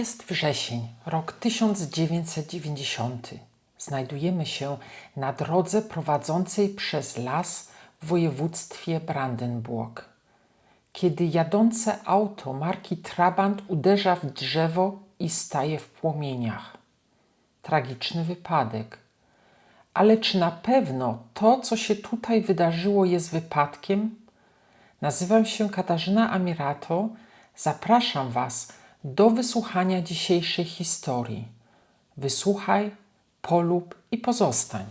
Jest wrzesień, rok 1990. Znajdujemy się na drodze prowadzącej przez las w województwie Brandenburg. Kiedy jadące auto marki Trabant uderza w drzewo i staje w płomieniach. Tragiczny wypadek. Ale czy na pewno to, co się tutaj wydarzyło, jest wypadkiem? Nazywam się Katarzyna Amirato. Zapraszam Was do wysłuchania dzisiejszej historii. Wysłuchaj, polub i pozostań.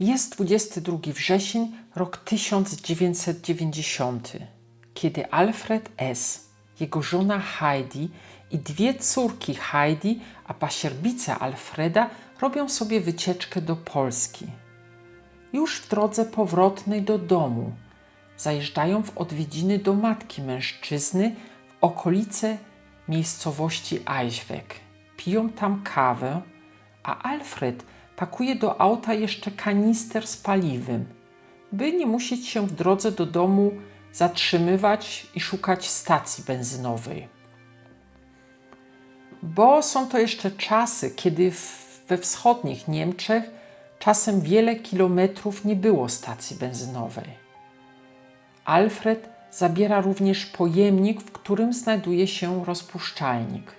Jest 22 wrzesień, rok 1990, kiedy Alfred S., jego żona Heidi i dwie córki Heidi, a pasierbice Alfreda robią sobie wycieczkę do Polski. Już w drodze powrotnej do domu zajeżdżają w odwiedziny do matki mężczyzny w okolice miejscowości Eichweg. Piją tam kawę, a Alfred pakuje do auta jeszcze kanister z paliwem, by nie musieć się w drodze do domu zatrzymywać i szukać stacji benzynowej. Bo są to jeszcze czasy, kiedy w, we wschodnich Niemczech czasem wiele kilometrów nie było stacji benzynowej. Alfred zabiera również pojemnik, w którym znajduje się rozpuszczalnik.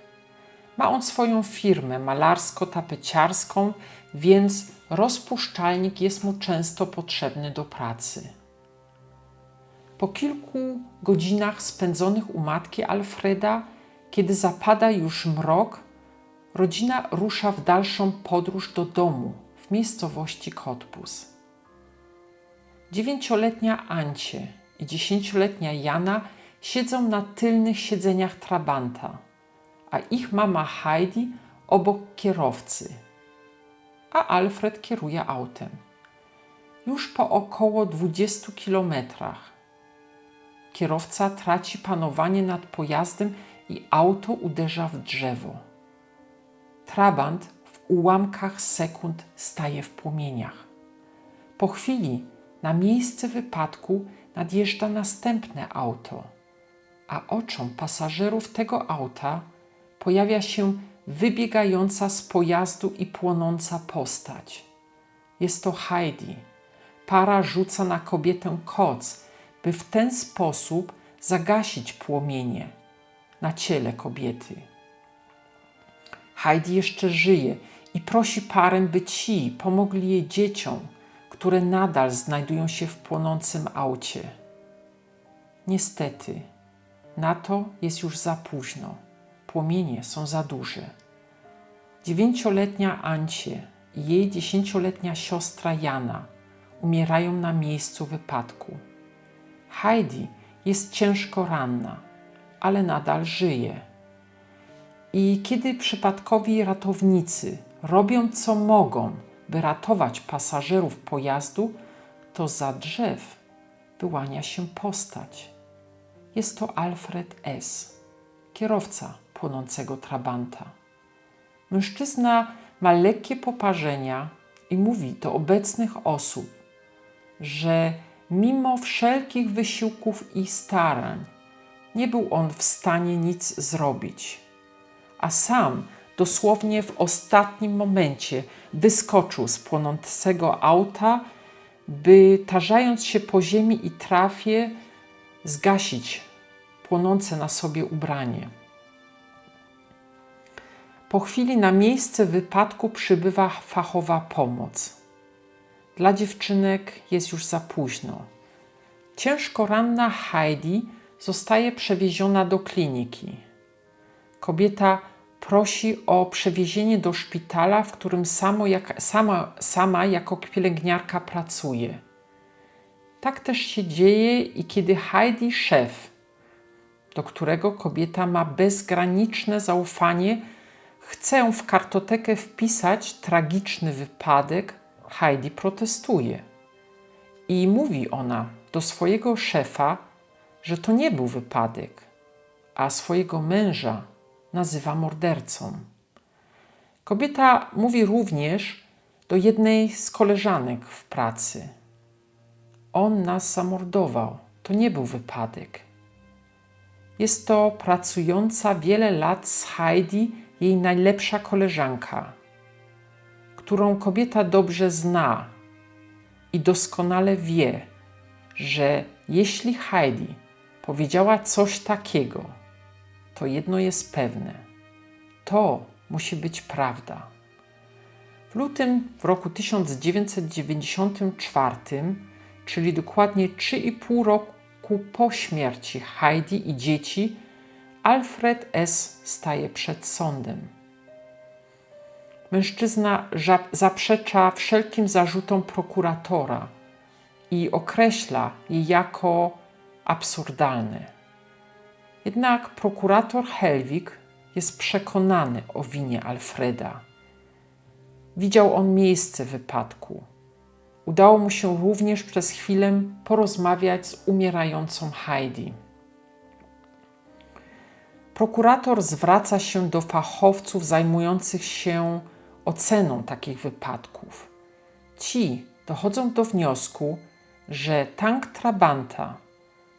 Ma on swoją firmę malarsko-tapeciarską, więc rozpuszczalnik jest mu często potrzebny do pracy. Po kilku godzinach spędzonych u matki Alfreda, kiedy zapada już mrok, rodzina rusza w dalszą podróż do domu w miejscowości Kotbus. Dziewięcioletnia Ancie i dziesięcioletnia Jana siedzą na tylnych siedzeniach Trabanta, a ich mama Heidi obok kierowcy, a Alfred kieruje autem. Już po około 20 kilometrach kierowca traci panowanie nad pojazdem i auto uderza w drzewo. Trabant w ułamkach sekund staje w płomieniach. Po chwili na miejsce wypadku nadjeżdża następne auto, a oczom pasażerów tego auta pojawia się wybiegająca z pojazdu i płonąca postać. Jest to Heidi. Para rzuca na kobietę koc, by w ten sposób zagasić płomienie na ciele kobiety. Heidi jeszcze żyje i prosi parę, by ci pomogli jej dzieciom, które nadal znajdują się w płonącym aucie. Niestety, na to jest już za późno. Płomienie są za duże. Dziewięcioletnia Ancie i jej dziesięcioletnia siostra Jana umierają na miejscu wypadku. Heidi jest ciężko ranna, ale nadal żyje. I kiedy przypadkowi ratownicy robią co mogą, by ratować pasażerów pojazdu, to za drzew wyłania się postać. Jest to Alfred S., kierowca płonącego trabanta. Mężczyzna ma lekkie poparzenia i mówi do obecnych osób, że mimo wszelkich wysiłków i starań nie był on w stanie nic zrobić, a sam dosłownie w ostatnim momencie wyskoczył z płonącego auta, by tarzając się po ziemi i trafie zgasić płonące na sobie ubranie. Po chwili na miejsce wypadku przybywa fachowa pomoc. Dla dziewczynek jest już za późno. Ciężko ranna Heidi zostaje przewieziona do kliniki. Kobieta prosi o przewiezienie do szpitala, w którym samo jak, sama, sama jako pielęgniarka pracuje. Tak też się dzieje i kiedy Heidi szef, do którego kobieta ma bezgraniczne zaufanie, chce w kartotekę wpisać tragiczny wypadek, Heidi protestuje. I mówi ona do swojego szefa, że to nie był wypadek, a swojego męża nazywa mordercą. Kobieta mówi również do jednej z koleżanek w pracy. On nas zamordował. To nie był wypadek. Jest to pracująca wiele lat z Heidi jej najlepsza koleżanka, którą kobieta dobrze zna i doskonale wie, że jeśli Heidi powiedziała coś takiego, to jedno jest pewne: to musi być prawda. W lutym w roku 1994, czyli dokładnie 3,5 roku po śmierci Heidi i dzieci, Alfred S. staje przed sądem. Mężczyzna zaprzecza wszelkim zarzutom prokuratora i określa je jako absurdalne. Jednak prokurator Helwig jest przekonany o winie Alfreda. Widział on miejsce wypadku. Udało mu się również przez chwilę porozmawiać z umierającą Heidi. Prokurator zwraca się do fachowców zajmujących się oceną takich wypadków. Ci dochodzą do wniosku, że tank Trabanta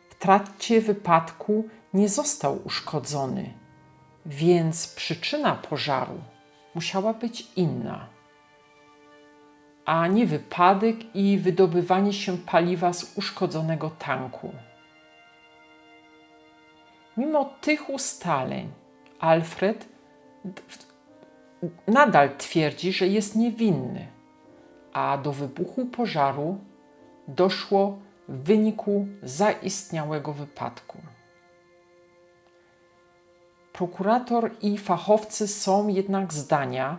w trakcie wypadku nie został uszkodzony, więc przyczyna pożaru musiała być inna, a nie wypadek i wydobywanie się paliwa z uszkodzonego tanku. Mimo tych ustaleń, Alfred nadal twierdzi, że jest niewinny, a do wybuchu pożaru doszło w wyniku zaistniałego wypadku. Prokurator i fachowcy są jednak zdania,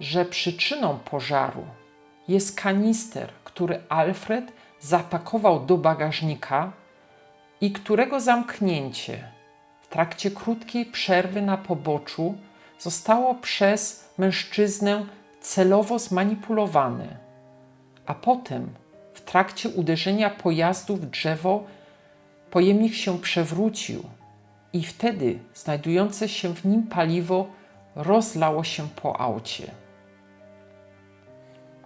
że przyczyną pożaru jest kanister, który Alfred zapakował do bagażnika i którego zamknięcie w trakcie krótkiej przerwy na poboczu zostało przez mężczyznę celowo zmanipulowane, a potem w trakcie uderzenia pojazdu w drzewo pojemnik się przewrócił i wtedy znajdujące się w nim paliwo rozlało się po aucie.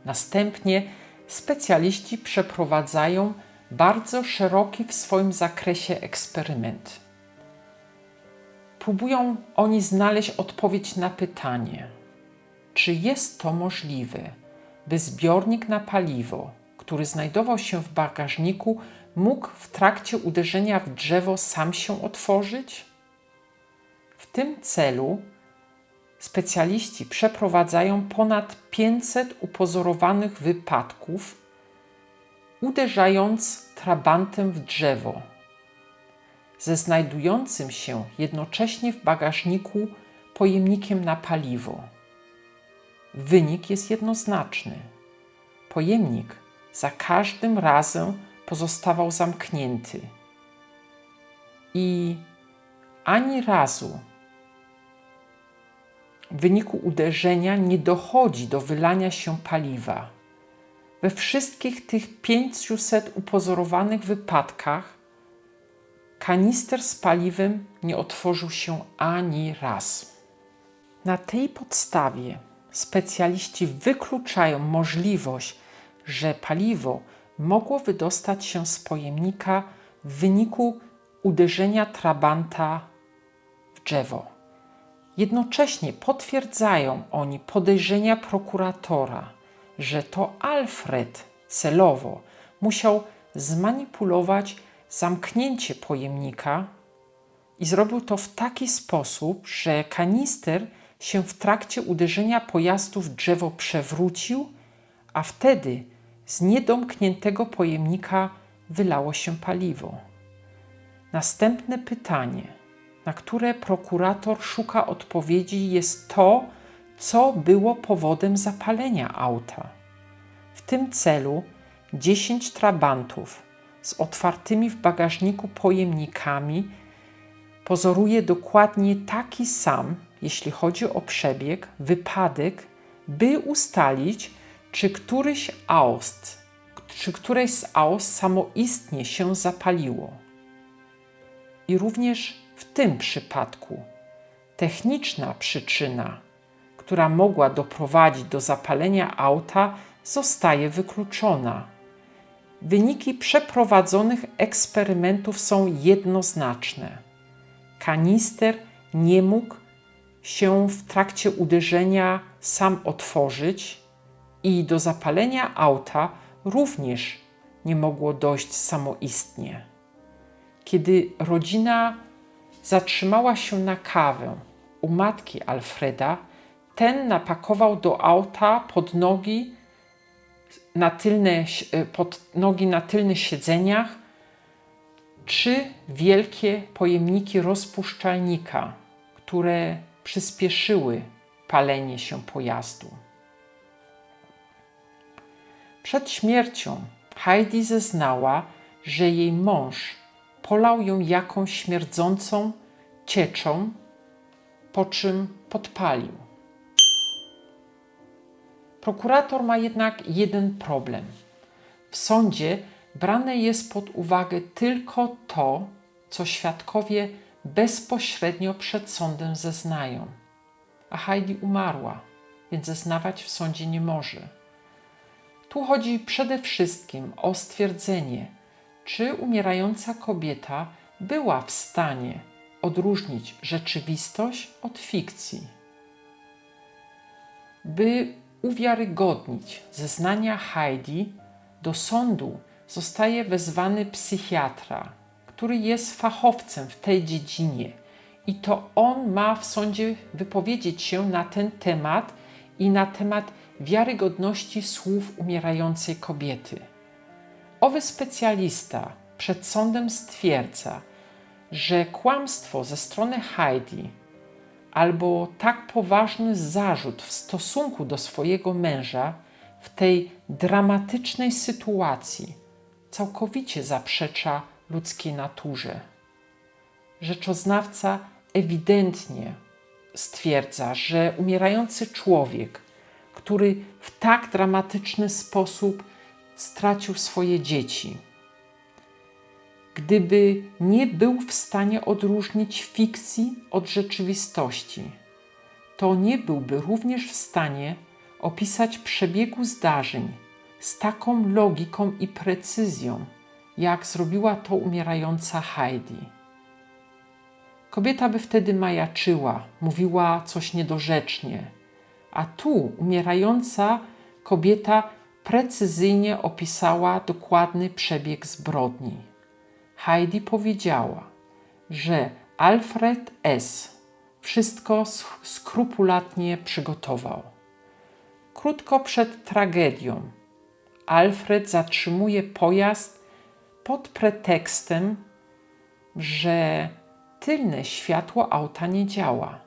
Następnie specjaliści przeprowadzają bardzo szeroki w swoim zakresie eksperyment. Próbują oni znaleźć odpowiedź na pytanie, czy jest to możliwe, by zbiornik na paliwo, który znajdował się w bagażniku, mógł w trakcie uderzenia w drzewo sam się otworzyć? W tym celu specjaliści przeprowadzają ponad 500 upozorowanych wypadków, uderzając trabantem w drzewo, ze znajdującym się jednocześnie w bagażniku pojemnikiem na paliwo. Wynik jest jednoznaczny. Pojemnik za każdym razem pozostawał zamknięty i ani razu w wyniku uderzenia nie dochodzi do wylania się paliwa. We wszystkich tych 500 upozorowanych wypadkach kanister z paliwem nie otworzył się ani raz. Na tej podstawie specjaliści wykluczają możliwość, że paliwo mogło wydostać się z pojemnika w wyniku uderzenia trabanta w drzewo. Jednocześnie potwierdzają oni podejrzenia prokuratora, że to Alfred celowo musiał zmanipulować zamknięcie pojemnika i zrobił to w taki sposób, że kanister się w trakcie uderzenia pojazdu w drzewo przewrócił, a wtedy z niedomkniętego pojemnika wylało się paliwo. Następne pytanie, na które prokurator szuka odpowiedzi, jest to, co było powodem zapalenia auta. W tym celu 10 trabantów z otwartymi w bagażniku pojemnikami pozoruje dokładnie taki sam, jeśli chodzi o przebieg, wypadek, by ustalić, czy któryś aust, czy któreś z aust samoistnie się zapaliło. I również w tym przypadku techniczna przyczyna, która mogła doprowadzić do zapalenia auta, zostaje wykluczona. Wyniki przeprowadzonych eksperymentów są jednoznaczne. Kanister nie mógł się w trakcie uderzenia sam otworzyć i do zapalenia auta również nie mogło dojść samoistnie. Kiedy rodzina zatrzymała się na kawę u matki Alfreda, ten napakował do auta pod nogi na tylne, pod nogi na tylnych siedzeniach trzy wielkie pojemniki rozpuszczalnika, które przyspieszyły palenie się pojazdu. Przed śmiercią Heidi zeznała, że jej mąż polał ją jakąś śmierdzącą cieczą, po czym podpalił. Prokurator ma jednak jeden problem. W sądzie brane jest pod uwagę tylko to, co świadkowie bezpośrednio przed sądem zeznają. A Heidi umarła, więc zeznawać w sądzie nie może. Tu chodzi przede wszystkim o stwierdzenie, czy umierająca kobieta była w stanie odróżnić rzeczywistość od fikcji. By uwiarygodnić zeznania Heidi, do sądu zostaje wezwany psychiatra, który jest fachowcem w tej dziedzinie. I to on ma w sądzie wypowiedzieć się na ten temat i na temat wiarygodności słów umierającej kobiety. Owy specjalista przed sądem stwierdza, że kłamstwo ze strony Heidi albo tak poważny zarzut w stosunku do swojego męża w tej dramatycznej sytuacji całkowicie zaprzecza ludzkiej naturze. Rzeczoznawca ewidentnie stwierdza, że umierający człowiek, który w tak dramatyczny sposób stracił swoje dzieci, gdyby nie był w stanie odróżnić fikcji od rzeczywistości, to nie byłby również w stanie opisać przebiegu zdarzeń z taką logiką i precyzją, jak zrobiła to umierająca Heidi. Kobieta by wtedy majaczyła, mówiła coś niedorzecznie, a tu umierająca kobieta precyzyjnie opisała dokładny przebieg zbrodni. Heidi powiedziała, że Alfred S. wszystko skrupulatnie przygotował. Krótko przed tragedią Alfred zatrzymuje pojazd pod pretekstem, że tylne światło auta nie działa.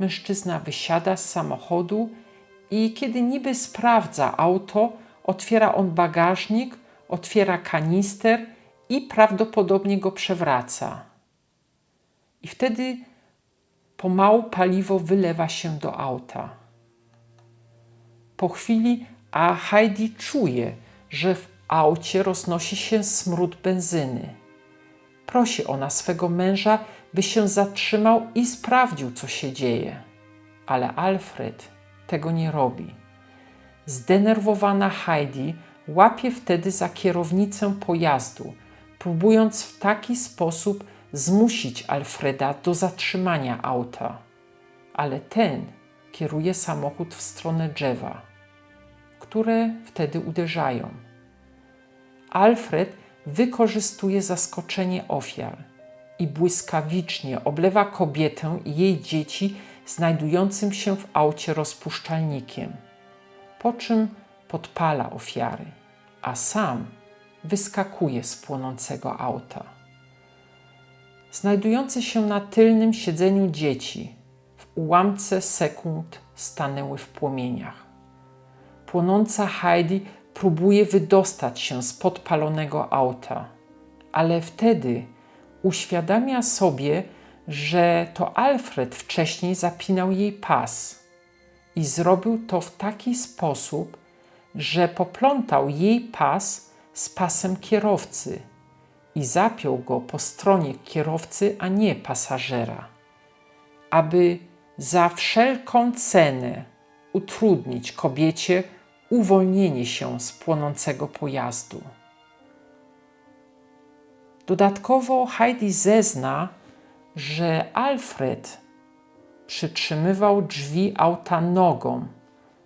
Mężczyzna wysiada z samochodu i kiedy niby sprawdza auto, otwiera on bagażnik, otwiera kanister i prawdopodobnie go przewraca. I wtedy pomału paliwo wylewa się do auta. Po chwili a Heidi czuje, że w aucie roznosi się smród benzyny. Prosi ona swego męża, by się zatrzymał i sprawdził, co się dzieje. Ale Alfred tego nie robi. Zdenerwowana Heidi łapie wtedy za kierownicę pojazdu, próbując w taki sposób zmusić Alfreda do zatrzymania auta. Ale ten kieruje samochód w stronę drzewa które wtedy uderzają. Alfred wykorzystuje zaskoczenie ofiar i błyskawicznie oblewa kobietę i jej dzieci znajdującym się w aucie rozpuszczalnikiem, po czym podpala ofiary, a sam wyskakuje z płonącego auta. Znajdujące się na tylnym siedzeniu dzieci w ułamce sekund stanęły w płomieniach. Płonąca Heidi próbuje wydostać się z podpalonego auta, ale wtedy uświadamia sobie, że to Alfred wcześniej zapinał jej pas i zrobił to w taki sposób, że poplątał jej pas z pasem kierowcy i zapiął go po stronie kierowcy, a nie pasażera, aby za wszelką cenę utrudnić kobiecie uwolnienie się z płonącego pojazdu. Dodatkowo Heidi zezna, że Alfred przytrzymywał drzwi auta nogą,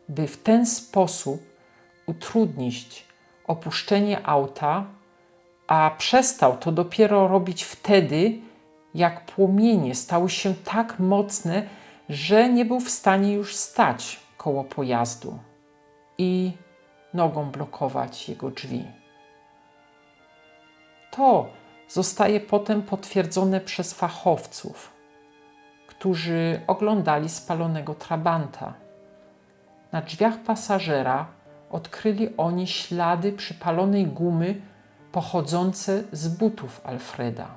by w ten sposób utrudnić opuszczenie auta, a przestał to dopiero robić wtedy, jak płomienie stały się tak mocne, że nie był w stanie już stać koło pojazdu i nogą blokować jego drzwi. To zostaje potem potwierdzone przez fachowców, którzy oglądali spalonego trabanta. Na drzwiach pasażera odkryli oni ślady przypalonej gumy pochodzące z butów Alfreda.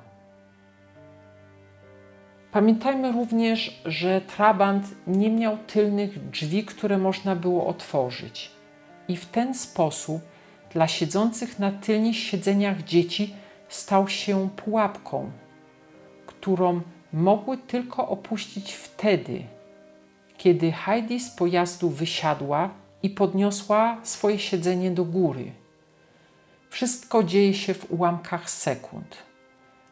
Pamiętajmy również, że trabant nie miał tylnych drzwi, które można było otworzyć, i w ten sposób dla siedzących na tylnych siedzeniach dzieci stał się pułapką, którą mogły tylko opuścić wtedy, kiedy Heidi z pojazdu wysiadła i podniosła swoje siedzenie do góry. Wszystko dzieje się w ułamkach sekund,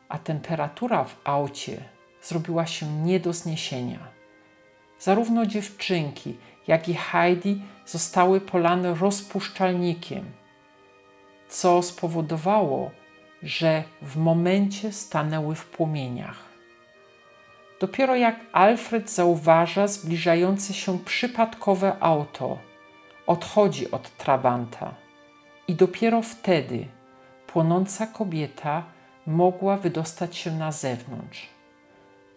a temperatura w aucie zrobiła się nie do zniesienia. Zarówno dziewczynki, jak i Heidi zostały polane rozpuszczalnikiem, co spowodowało, że w momencie stanęły w płomieniach. Dopiero jak Alfred zauważa zbliżające się przypadkowe auto, odchodzi od trabanta i dopiero wtedy płonąca kobieta mogła wydostać się na zewnątrz.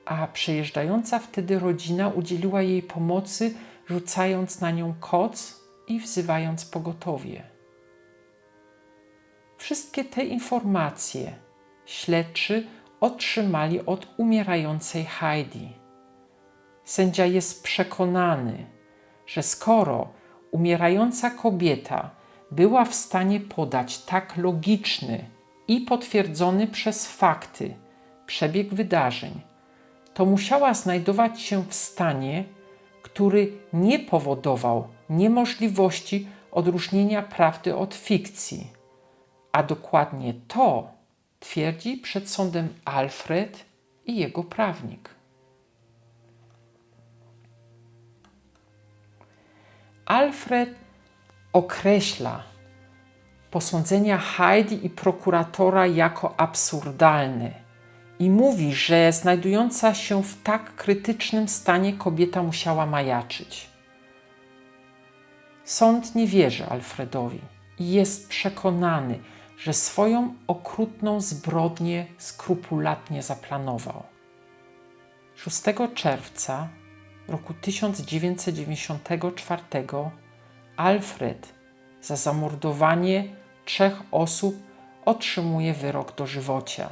A przejeżdżająca wtedy rodzina udzieliła jej pomocy, rzucając na nią koc i wzywając pogotowie. Wszystkie te informacje śledczy otrzymali od umierającej Heidi. Sędzia jest przekonany, że skoro umierająca kobieta była w stanie podać tak logiczny i potwierdzony przez fakty przebieg wydarzeń, to musiała znajdować się w stanie, który nie powodował niemożliwości odróżnienia prawdy od fikcji. A dokładnie to twierdzi przed sądem Alfred i jego prawnik. Alfred określa posądzenia Heidi i prokuratora jako absurdalne i mówi, że znajdująca się w tak krytycznym stanie kobieta musiała majaczyć. Sąd nie wierzy Alfredowi i jest przekonany, że swoją okrutną zbrodnię skrupulatnie zaplanował. 6 czerwca roku 1994 Alfred za zamordowanie trzech osób otrzymuje wyrok dożywocia.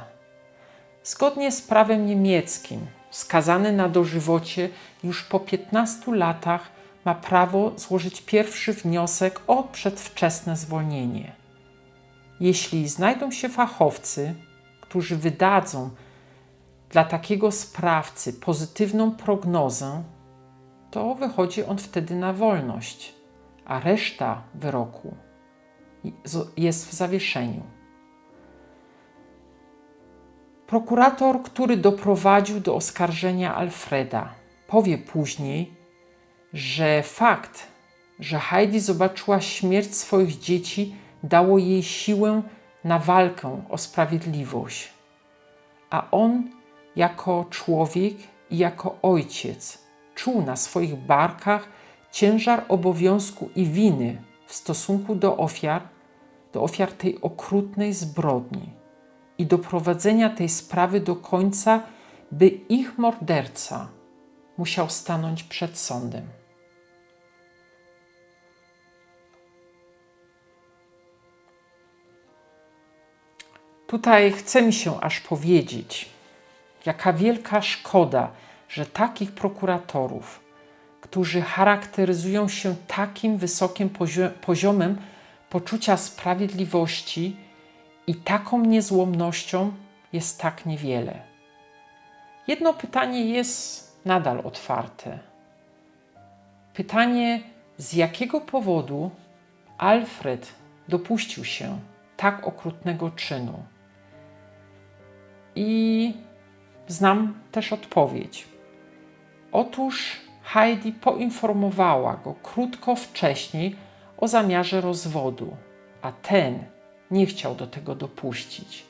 Zgodnie z prawem niemieckim, skazany na dożywocie już po 15 latach ma prawo złożyć pierwszy wniosek o przedwczesne zwolnienie. Jeśli znajdą się fachowcy, którzy wydadzą dla takiego sprawcy pozytywną prognozę, to wychodzi on wtedy na wolność, a reszta wyroku jest w zawieszeniu. Prokurator, który doprowadził do oskarżenia Alfreda, powie później, że fakt, że Heidi zobaczyła śmierć swoich dzieci, dało jej siłę na walkę o sprawiedliwość. A on, jako człowiek i jako ojciec, czuł na swoich barkach ciężar obowiązku i winy w stosunku do ofiar, do ofiar tej okrutnej zbrodni i doprowadzenia tej sprawy do końca, by ich morderca musiał stanąć przed sądem. Tutaj chce mi się aż powiedzieć, jaka wielka szkoda, że takich prokuratorów, którzy charakteryzują się takim wysokim poziomem poczucia sprawiedliwości i taką niezłomnością, jest tak niewiele. Jedno pytanie jest nadal otwarte Pytanie, z jakiego powodu Alfred dopuścił się tak okrutnego czynu? I znam też odpowiedź. Otóż Heidi poinformowała go krótko wcześniej o zamiarze rozwodu, a ten nie chciał do tego dopuścić.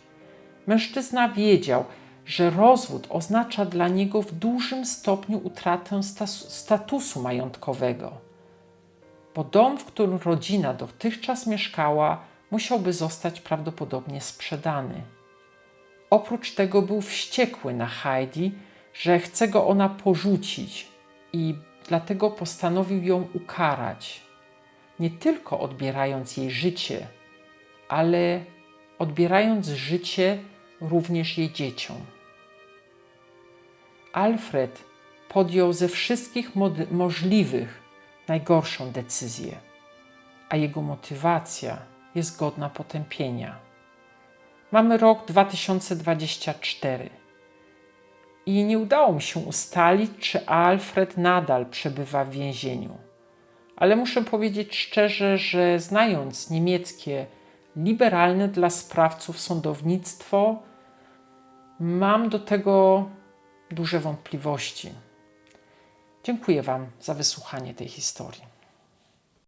Mężczyzna wiedział, że rozwód oznacza dla niego w dużym stopniu utratę statusu majątkowego, bo dom, w którym rodzina dotychczas mieszkała, musiałby zostać prawdopodobnie sprzedany. Oprócz tego był wściekły na Heidi, że chce go ona porzucić i dlatego postanowił ją ukarać, nie tylko odbierając jej życie, ale odbierając życie również jej dzieciom. Alfred podjął ze wszystkich możliwych najgorszą decyzję, a jego motywacja jest godna potępienia. Mamy rok 2024 i nie udało mi się ustalić, czy Alfred nadal przebywa w więzieniu. Ale muszę powiedzieć szczerze, że znając niemieckie liberalne dla sprawców sądownictwo, mam do tego duże wątpliwości. Dziękuję Wam za wysłuchanie tej historii.